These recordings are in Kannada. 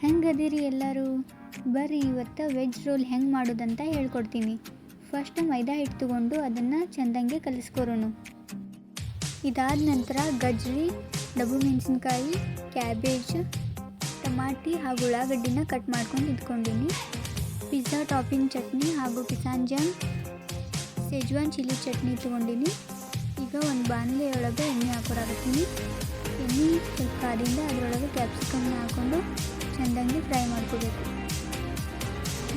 ಹೆಂಗದಿರಿ ಎಲ್ಲರೂ? ಬರ್ರಿ, ಇವತ್ತು ವೆಜ್ ರೋಲ್ ಹೆಂಗೆ ಮಾಡೋದಂತ ಹೇಳ್ಕೊಡ್ತೀನಿ. ಫಸ್ಟ್ ಮೈದಾ ಹಿಟ್ಟು ತಗೊಂಡು ಅದನ್ನು ಚೆಂದಂಗೆ ಕಲಿಸ್ಕೊರೋಣ ಇದಾದ ನಂತರ ಗಜ್ಜರಿ ಡಬ್ಬು ಮೆಣಸಿನ್ಕಾಯಿ ಕ್ಯಾಬೇಜ್ ಟಮಾಟಿ ಹಾಗೂ ಉಳ್ಳಾಗಡ್ಡಿನ ಕಟ್ ಮಾಡ್ಕೊಂಡು ಇಟ್ಕೊಂಡೀನಿ. ಪಿಜ್ಜಾ ಟಾಪಿಂಗ್ ಚಟ್ನಿ ಹಾಗೂ Kissan jam schezwan chilli chutney ತೊಗೊಂಡಿನಿ ಈಗ ಒಂದು ಬಾಣಲೆಯೊಳಗೆ ಎಣ್ಣೆ ಹಾಕೋರಾಗತ್ತೀನಿ. ಎಣ್ಣೆ ಸ್ವಲ್ಪ ಕಾದಿಂದ ಅದರೊಳಗೆ ಕ್ಯಾಪ್ಸಿಕಮ್ನ ಹಾಕ್ಕೊಂಡು ಚೆಂದಂಗೆ ಫ್ರೈ ಮಾಡ್ಕೋಬೇಕು.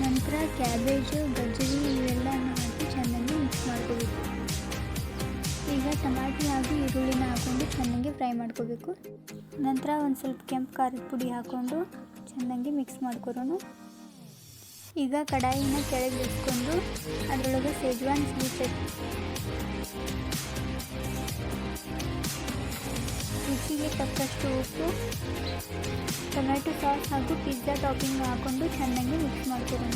ನಂತರ ಕ್ಯಾಬೇಜು, ಗಜ್ಜರಿ ಇವೆಲ್ಲನೂ ಹಾಕಿ ಚೆನ್ನಾಗಿ ಮಿಕ್ಸ್ ಮಾಡ್ಕೋಬೇಕು. ಈಗ ಟಮಾಟಿ ಹಾಗೂ ಈರುಳ್ಳಿನ ಹಾಕ್ಕೊಂಡು ಚೆನ್ನಾಗಿ ಫ್ರೈ ಮಾಡ್ಕೋಬೇಕು. ನಂತರ ಒಂದು ಸ್ವಲ್ಪ ಕೆಂಪು ಖಾರದ ಪುಡಿ ಹಾಕ್ಕೊಂಡು ಚೆನ್ನಾಗಿ ಮಿಕ್ಸ್ ಮಾಡ್ಕೊರೋಣ ಈಗ ಕಡಾಯಿನ ಕೆಳಗೆ ಇಟ್ಕೊಂಡು ಅದರೊಳಗೆ ಸೇಜ್ವಾನ್ ಚಿಲ್ಲಿ ರುಚಿಗೆ ತಕ್ಕಷ್ಟು ಉಪ್ಪು ಟೊಮ್ಯಾಟೊ ಸಾಸ್ ಹಾಗೂ ಪಿಜ್ಜಾ ಟಾಪಿಂಗ್ ಹಾಕ್ಕೊಂಡು ಚೆನ್ನಾಗಿ ಮಿಕ್ಸ್ ಮಾಡ್ಕೊಳ್ಳೋಣ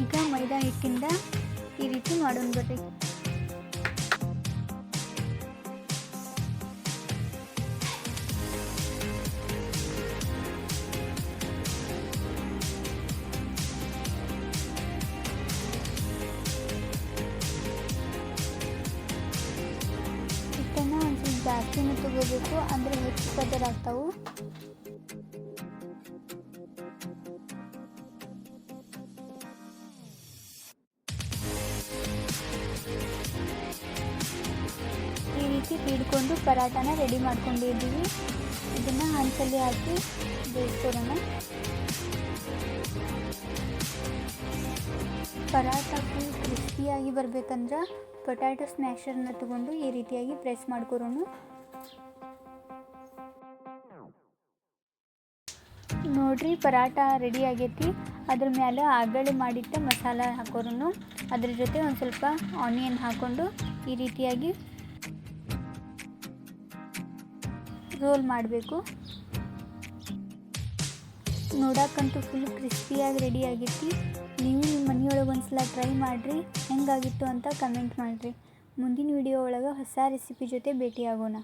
ಈಗ ಮೈದಾ ಹಿಟ್ಟಿಂದ ಈ ರೀತಿ ಮಾಡೋಣ ಬರ್ರಿ ಜಾಸ್ತಿನೇ ತಗೋಬೇಕು ಅಂದರೆ ಹೆಚ್ಚು ಪದರ ಆಗ್ತಾವು. ಈ ರೀತಿ ಹಿಡ್ಕೊಂಡು ಪರಾಟನ ರೆಡಿ ಮಾಡ್ಕೊಂಡಿದ್ದೀವಿ. ಇದನ್ನು ಹಂಚಲ್ಲಿ ಹಾಕಿ ಬೇಯಿಸ್ಕೊಡೋಣ ಪರಾಟ ಫುಲ್ ಕ್ರಿಸ್ಪಿಯಾಗಿ ಬರ್ಬೇಕಂದ್ರೆ ಪೊಟ್ಯಾಟೊ ಸ್ಮ್ಯಾಶರ್ನ ತಗೊಂಡು ಈ ರೀತಿಯಾಗಿ ಪ್ರೆಸ್ ಮಾಡ್ಕೊರೋಣ. ನೋಡ್ರಿ ಪರಾಟ ರೆಡಿ ಆಗೈತಿ. ಅದ್ರ ಮೇಲೆ ಆಗಳೆ ಮಾಡಿಟ್ಟ ಮಸಾಲ ಹಾಕೋರು ಅದ್ರ ಜೊತೆ ಒಂದು ಸ್ವಲ್ಪ ಆನಿಯನ್ ಹಾಕ್ಕೊಂಡು ಈ ರೀತಿಯಾಗಿ ರೋಲ್ ಮಾಡಬೇಕು. ನೋಡಕ್ಕಂತೂ ಫುಲ್ ಕ್ರಿಸ್ಪಿಯಾಗಿ ರೆಡಿ ಆಗೈತಿ. ಒಂದ್ಸಲ ಟ್ರೈ ಮಾಡಿರಿ ಹೆಂಗಾಗಿತ್ತು ಅಂತ ಕಮೆಂಟ್ ಮಾಡಿರಿ. ಮುಂದಿನ ವಿಡಿಯೋ ಒಳಗೆ ಹೊಸ ರೆಸಿಪಿ ಜೊತೆ ಭೇಟಿಯಾಗೋಣ.